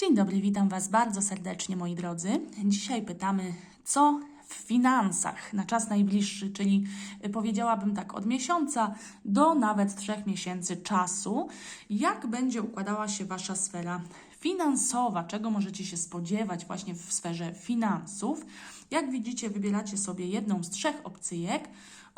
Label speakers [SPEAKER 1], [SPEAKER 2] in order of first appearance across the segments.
[SPEAKER 1] Dzień dobry, witam Was bardzo serdecznie, moi drodzy. Dzisiaj pytamy, co w finansach na czas najbliższy, czyli y, powiedziałabym tak od miesiąca do nawet trzech miesięcy czasu, jak będzie układała się Wasza sfera finansowa, czego możecie się spodziewać właśnie w sferze finansów. Jak widzicie, wybieracie sobie jedną z trzech opcyjek.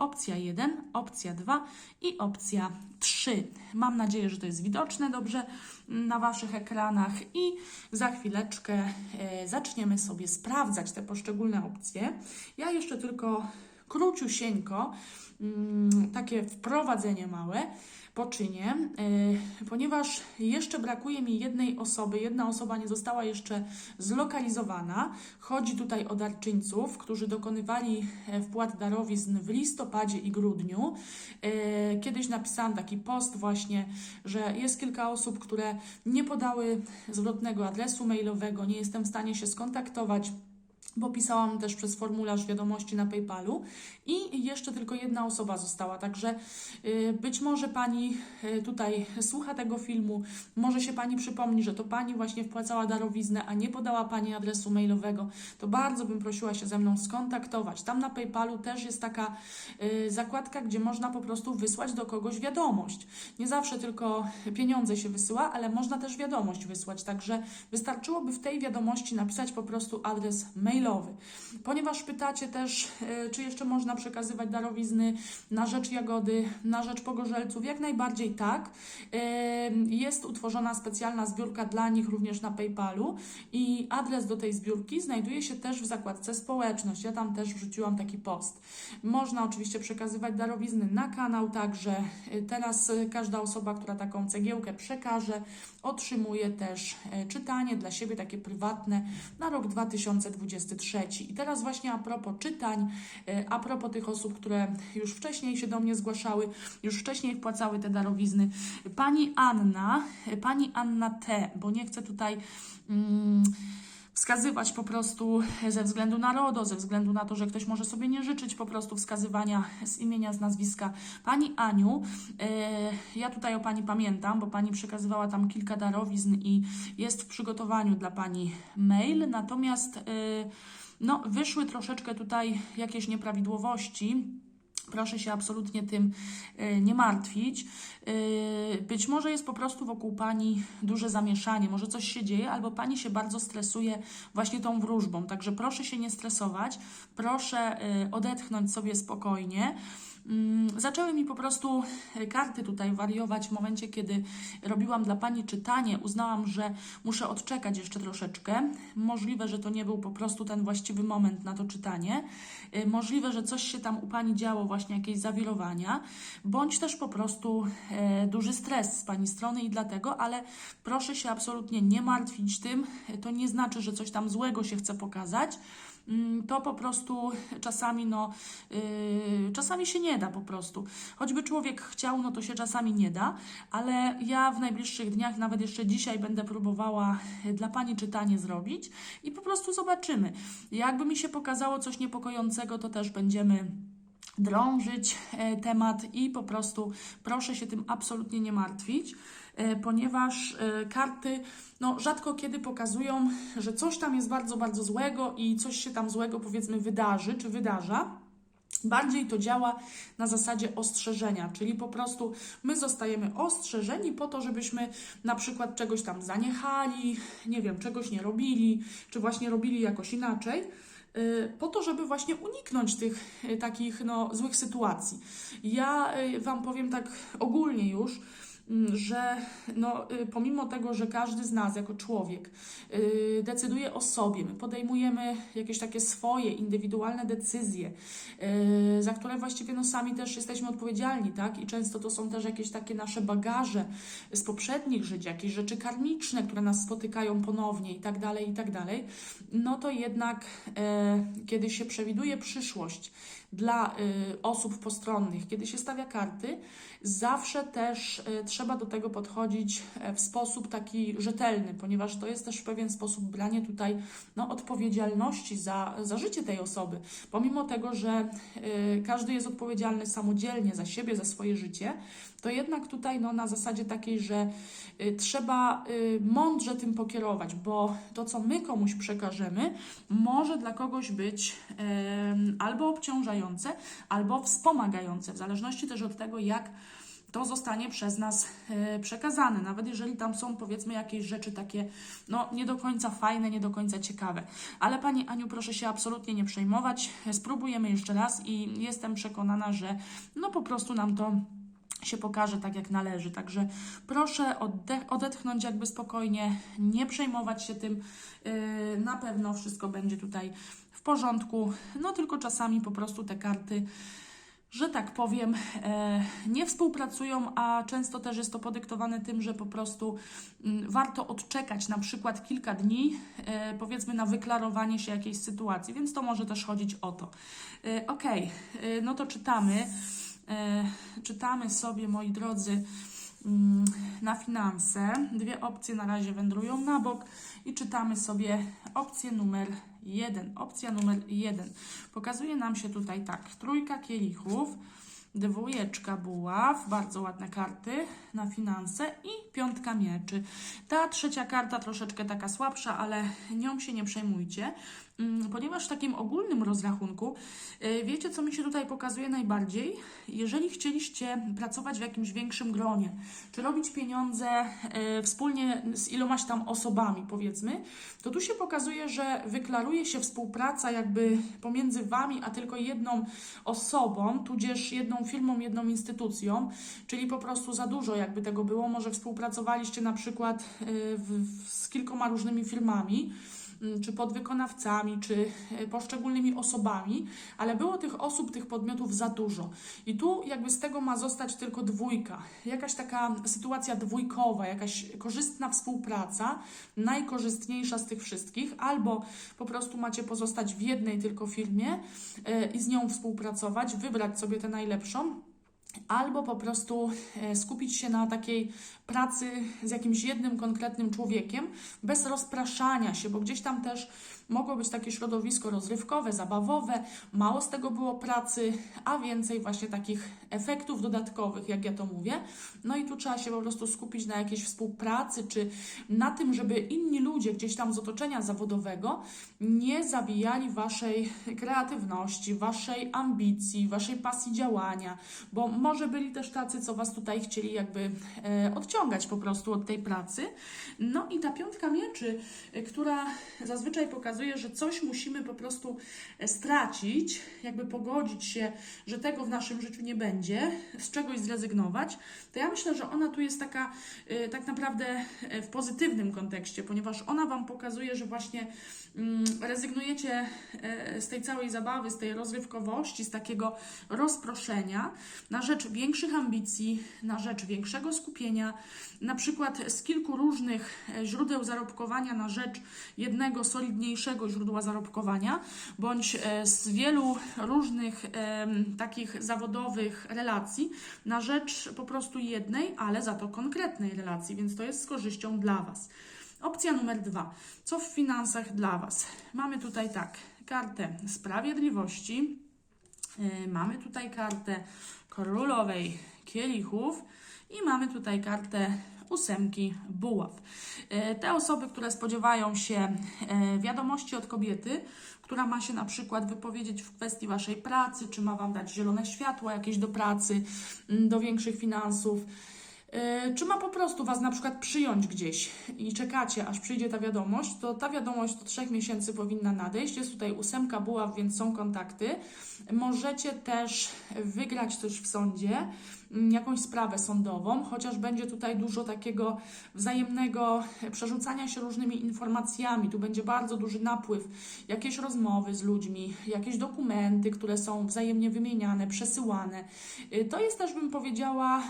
[SPEAKER 1] Opcja 1, opcja 2 i opcja 3. Mam nadzieję, że to jest widoczne dobrze na Waszych ekranach i za chwileczkę e, zaczniemy sobie sprawdzać te poszczególne opcje. Ja jeszcze tylko króciusieńko mm, takie wprowadzenie małe poczynię, e, ponieważ jeszcze brakuje mi jednej osoby. Jedna osoba nie została jeszcze zlokalizowana. Chodzi tutaj o darczyńców, którzy dokonywali e, wpłat darowizn w listopadzie i grudniu. E, Kiedyś napisałam taki post właśnie, że jest kilka osób, które nie podały zwrotnego adresu mailowego, nie jestem w stanie się skontaktować bo pisałam też przez formularz wiadomości na PayPalu i jeszcze tylko jedna osoba została, także y, być może Pani y, tutaj słucha tego filmu, może się Pani przypomni, że to Pani właśnie wpłacała darowiznę, a nie podała Pani adresu mailowego, to bardzo bym prosiła się ze mną skontaktować. Tam na PayPalu też jest taka y, zakładka, gdzie można po prostu wysłać do kogoś wiadomość. Nie zawsze tylko pieniądze się wysyła, ale można też wiadomość wysłać, także wystarczyłoby w tej wiadomości napisać po prostu adres mailowy. Ponieważ pytacie też, e, czy jeszcze można przekazywać darowizny na rzecz Jagody, na rzecz Pogorzelców, jak najbardziej tak. E, Jest utworzona specjalna zbiórka dla nich również na PayPalu i adres do tej zbiórki znajduje się też w zakładce społeczność. Ja tam też wrzuciłam taki post. Można oczywiście przekazywać darowizny na kanał, także e, teraz każda osoba, która taką cegiełkę przekaże, otrzymuje też e, czytanie dla siebie takie prywatne na rok 2023. I teraz właśnie a propos czytań, e, a propos tych osób, które już wcześniej się do mnie zgłaszały, już wcześniej wpłacały te darowizny. Pani Anna, e, pani Anna T, bo nie chcę tutaj. Mm, wskazywać po prostu ze względu na RODO, ze względu na to, że ktoś może sobie nie życzyć po prostu wskazywania z imienia, z nazwiska. Pani Aniu, e, ja tutaj o Pani pamiętam, bo Pani przekazywała tam kilka darowizn i jest w przygotowaniu dla Pani mail, natomiast e, no, wyszły troszeczkę tutaj jakieś nieprawidłowości. Proszę się absolutnie tym e, nie martwić. E, Być może jest po prostu wokół Pani duże zamieszanie, może coś się dzieje, albo Pani się bardzo stresuje właśnie tą wróżbą. Także proszę się nie stresować, proszę e, odetchnąć sobie spokojnie. Mm, Zaczęły mi po prostu e, karty tutaj wariować w momencie, kiedy robiłam dla Pani czytanie. Uznałam, że muszę odczekać jeszcze troszeczkę. Możliwe, że to nie był po prostu ten właściwy moment na to czytanie. E, Możliwe, że coś się tam u Pani działo, właśnie jakieś zawirowania, bądź też po prostu e, duży stres z Pani strony i dlatego, ale proszę się absolutnie nie martwić tym. To nie znaczy, że coś tam złego się chce pokazać to po prostu czasami, no, yy, czasami się nie da po prostu. Choćby człowiek chciał, no to się czasami nie da, ale ja w najbliższych dniach, nawet jeszcze dzisiaj będę próbowała yy, dla Pani czytanie zrobić i po prostu zobaczymy. Jakby mi się pokazało coś niepokojącego, to też będziemy drążyć e, temat i po prostu proszę się tym absolutnie nie martwić, ponieważ e, karty no, rzadko kiedy pokazują, że coś tam jest bardzo, bardzo złego i coś się tam złego powiedzmy wydarzy czy wydarza. Bardziej to działa na zasadzie ostrzeżenia, czyli po prostu my zostajemy ostrzeżeni po to, żebyśmy na przykład czegoś tam zaniechali, nie wiem, czegoś nie robili, czy właśnie robili jakoś inaczej y, po to, żeby właśnie uniknąć tych takich no, złych sytuacji. Ja Wam powiem tak ogólnie już, że no, y, pomimo tego, że każdy z nas jako człowiek y, decyduje o sobie, my podejmujemy jakieś takie swoje indywidualne decyzje, y, za które właściwie no, sami też jesteśmy odpowiedzialni, tak? I często to są też jakieś takie nasze bagaże z poprzednich żyć, jakieś rzeczy karmiczne, które nas spotykają ponownie i tak dalej, i tak dalej, no to jednak e, kiedy się przewiduje przyszłość dla osób postronnych, kiedy się stawia karty, zawsze też y, trzeba trzeba do tego podchodzić e, w sposób taki rzetelny, ponieważ to jest też w pewien sposób branie tutaj no, odpowiedzialności za, za życie tej osoby. Pomimo tego, że y, każdy jest odpowiedzialny samodzielnie za siebie, za swoje życie, to jednak tutaj no, na zasadzie takiej, że y, trzeba y, mądrze tym pokierować, bo to, co my komuś przekażemy, może dla kogoś być em, albo obciążające, albo wspomagające, w zależności też od tego, jak to zostanie przez nas e, przekazane, nawet jeżeli tam są powiedzmy jakieś rzeczy takie no nie do końca fajne, nie do końca ciekawe. Ale Pani Aniu, proszę się absolutnie nie przejmować. Spróbujemy jeszcze raz i jestem przekonana, że no po prostu nam to się pokaże tak, jak należy. Także proszę odetchnąć jakby spokojnie, nie przejmować się tym. Yy, na pewno wszystko będzie tutaj w porządku. No tylko czasami po prostu te karty że tak powiem, e, nie współpracują, a często też jest to podyktowane tym, że po prostu mm, warto odczekać na przykład kilka dni, e, powiedzmy, na wyklarowanie się jakiejś sytuacji, więc to może też chodzić o to. E, Ok, no to czytamy. Czytamy sobie, moi drodzy, mm, na finanse. Dwie opcje na razie wędrują na bok i czytamy sobie opcję numer jeden. Opcja numer jeden. Pokazuje nam się tutaj tak, trójka kielichów, dwójeczka buław, bardzo ładne karty na finanse i piątka mieczy. Ta trzecia karta troszeczkę taka słabsza, ale nią się nie przejmujcie, mm, ponieważ w takim ogólnym rozrachunku, y, wiecie co mi się tutaj pokazuje najbardziej? Jeżeli chcieliście pracować w jakimś większym gronie, czy robić pieniądze y, wspólnie z ilomaś tam osobami, powiedzmy, to tu się pokazuje, że wyklaruje się współpraca jakby pomiędzy Wami, a tylko jedną osobą, tudzież jedną firmą, jedną instytucją, czyli po prostu za dużo jakby tego było. Może współpracowaliście na przykład y, w, z kilkoma różnymi firmami, mm, czy podwykonawcami, czy y, poszczególnymi osobami, ale było tych osób, tych podmiotów za dużo. I tu jakby z tego ma zostać tylko dwójka. Jakaś taka sytuacja dwójkowa, jakaś korzystna współpraca, najkorzystniejsza z tych wszystkich, albo po prostu macie pozostać w jednej tylko firmie y, i z nią współpracować, wybrać sobie tę albo po prostu e, skupić się na takiej pracy z jakimś jednym konkretnym człowiekiem, bez rozpraszania się, bo gdzieś tam też mogło być takie środowisko rozrywkowe, zabawowe, mało z tego było pracy, a więcej właśnie takich efektów dodatkowych, jak ja to mówię. No i tu trzeba się po prostu skupić na jakiejś współpracy, czy na tym, żeby inni ludzie gdzieś tam z otoczenia zawodowego nie zabijali waszej kreatywności, waszej ambicji, waszej pasji działania, bo może byli też tacy, co was tutaj chcieli jakby e, odciągać po prostu od tej pracy. No i ta piątka mieczy, e, która zazwyczaj pokazuje, że coś musimy po prostu e, stracić, jakby pogodzić się, że tego w naszym życiu nie będzie, z czegoś zrezygnować, to ja myślę, że ona tu jest taka e, tak naprawdę e, w pozytywnym kontekście, ponieważ ona Wam pokazuje, że właśnie mm, rezygnujecie z tej całej zabawy, z tej rozrywkowości, z takiego rozproszenia na rzecz większych ambicji, na rzecz większego skupienia, na przykład z kilku różnych źródeł zarobkowania na rzecz jednego solidniejszego źródła zarobkowania, bądź e, z wielu różnych takich zawodowych relacji na rzecz po prostu jednej, ale za to konkretnej relacji, więc to jest z korzyścią dla Was. Opcja numer dwa. Co w finansach dla Was? Mamy tutaj tak, kartę sprawiedliwości, yy, mamy tutaj kartę królowej kielichów i mamy tutaj kartę ósemki buław. Yy, Te osoby, które spodziewają się yy, wiadomości od kobiety, która ma się na przykład wypowiedzieć w kwestii Waszej pracy, czy ma Wam dać zielone światło jakieś do pracy, mm, do większych finansów, Yy, Czy ma po prostu Was na przykład przyjąć gdzieś i czekacie, aż przyjdzie ta wiadomość, to ta wiadomość do trzech miesięcy powinna nadejść. Jest tutaj ósemka buław, więc są kontakty. Możecie też wygrać coś w sądzie, jakąś sprawę sądową, chociaż będzie tutaj dużo takiego wzajemnego przerzucania się różnymi informacjami. Tu będzie bardzo duży napływ, jakieś rozmowy z ludźmi, jakieś dokumenty, które są wzajemnie wymieniane, przesyłane. Yy, To jest też, bym powiedziała,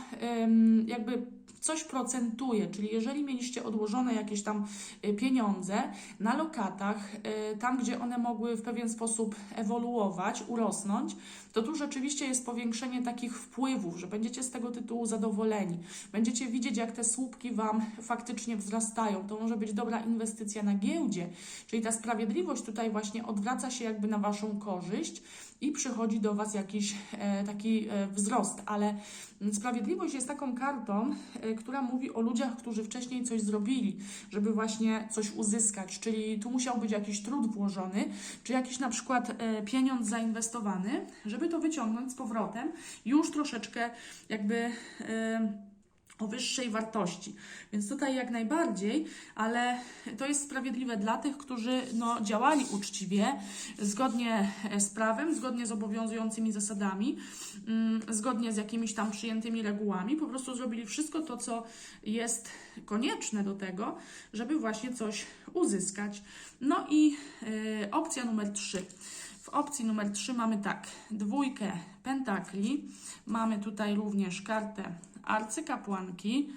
[SPEAKER 1] jakby coś procentuje, czyli jeżeli mieliście odłożone jakieś tam y, pieniądze na lokatach, y, tam gdzie one mogły w pewien sposób ewoluować, urosnąć, to tu rzeczywiście jest powiększenie takich wpływów, że będziecie z tego tytułu zadowoleni. Będziecie widzieć, jak te słupki Wam faktycznie wzrastają. To może być dobra inwestycja na giełdzie, czyli ta sprawiedliwość tutaj właśnie odwraca się jakby na Waszą korzyść i przychodzi do Was jakiś e, taki e, wzrost, ale sprawiedliwość jest taką kartą, e, która mówi o ludziach, którzy wcześniej coś zrobili, żeby właśnie coś uzyskać, czyli tu musiał być jakiś trud włożony, czy jakiś na przykład pieniądz zainwestowany, żeby to wyciągnąć z powrotem już troszeczkę jakby. O wyższej wartości. Więc tutaj jak najbardziej, ale to jest sprawiedliwe dla tych, którzy no, działali uczciwie, zgodnie z prawem, zgodnie z obowiązującymi zasadami, mm, zgodnie z jakimiś tam przyjętymi regułami. Po prostu zrobili wszystko to, co jest konieczne do tego, żeby właśnie coś uzyskać. No i y, opcja numer 3. Opcji numer 3 mamy tak, dwójkę pentakli, mamy tutaj również kartę arcykapłanki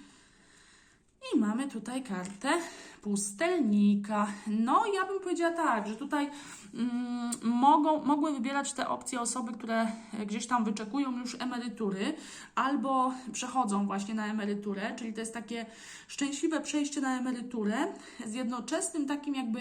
[SPEAKER 1] i mamy tutaj kartę pustelnika. No, ja bym powiedziała tak, że tutaj mm, mogą, mogły wybierać te opcje osoby, które gdzieś tam wyczekują już emerytury albo przechodzą właśnie na emeryturę, czyli to jest takie szczęśliwe przejście na emeryturę z jednoczesnym takim jakby,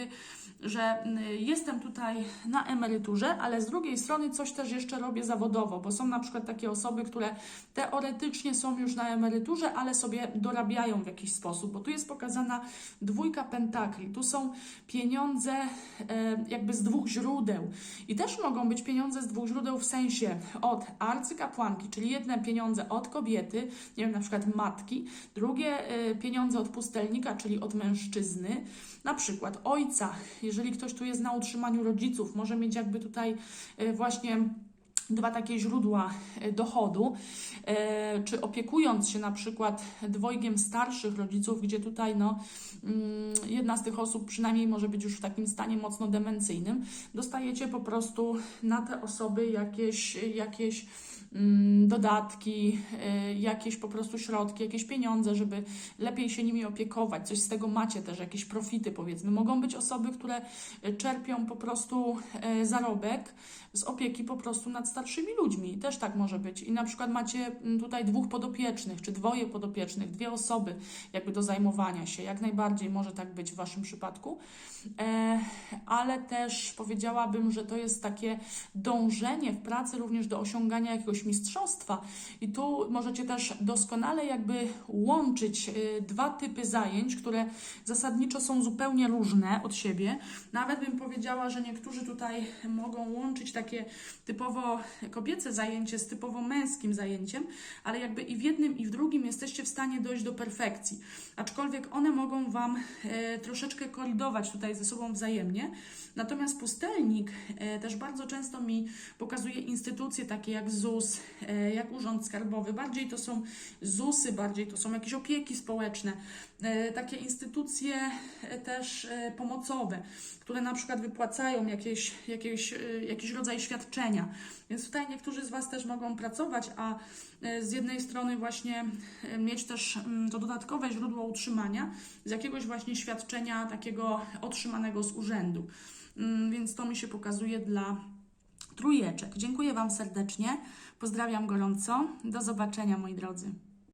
[SPEAKER 1] że mm, jestem tutaj na emeryturze, ale z drugiej strony coś też jeszcze robię zawodowo, bo są na przykład takie osoby, które teoretycznie są już na emeryturze, ale sobie dorabiają w jakiś sposób, bo tu jest pokazana dwójka pentakli, tu są pieniądze e, jakby z dwóch źródeł. I też mogą być pieniądze z dwóch źródeł w sensie od arcykapłanki, czyli jedne pieniądze od kobiety, nie wiem, na przykład matki, drugie e, pieniądze od pustelnika, czyli od mężczyzny, na przykład ojca, jeżeli ktoś tu jest na utrzymaniu rodziców, może mieć jakby tutaj e, właśnie dwa takie źródła e, dochodu, e, czy opiekując się na przykład dwojgiem starszych rodziców, gdzie tutaj no, mm, jedna z tych osób przynajmniej może być już w takim stanie mocno demencyjnym, dostajecie po prostu na te osoby jakieś, jakieś dodatki, y, jakieś po prostu środki, jakieś pieniądze, żeby lepiej się nimi opiekować. Coś z tego macie też, jakieś profity powiedzmy. Mogą być osoby, które y, czerpią po prostu y, zarobek z opieki po prostu nad starszymi ludźmi. Też tak może być. I na przykład macie mm, tutaj dwóch podopiecznych, czy dwoje podopiecznych, dwie osoby jakby do zajmowania się. Jak najbardziej może tak być w Waszym przypadku. E, ale też powiedziałabym, że to jest takie dążenie w pracy również do osiągania jakiegoś mistrzostwa. I tu możecie też doskonale jakby łączyć y, dwa typy zajęć, które zasadniczo są zupełnie różne od siebie. Nawet bym powiedziała, że niektórzy tutaj mogą łączyć takie typowo kobiece zajęcie z typowo męskim zajęciem, ale jakby i w jednym, i w drugim jesteście w stanie dojść do perfekcji. Aczkolwiek one mogą Wam e, troszeczkę kolidować tutaj ze sobą wzajemnie. Natomiast pustelnik e, też bardzo często mi pokazuje instytucje takie jak ZUS, e, jak Urząd Skarbowy. Bardziej to są ZUSy, bardziej to są jakieś opieki społeczne, e, takie instytucje e, też pomocowe, które na przykład wypłacają jakieś, jakieś, jakiś rodzaj świadczenia. Więc tutaj niektórzy z Was też mogą pracować, a z jednej strony właśnie mieć też mm, to dodatkowe źródło utrzymania z jakiegoś właśnie świadczenia takiego otrzymanego z urzędu. Mm, Więc to mi się pokazuje dla trójeczek. Dziękuję Wam serdecznie. Pozdrawiam gorąco. Do zobaczenia, moi drodzy.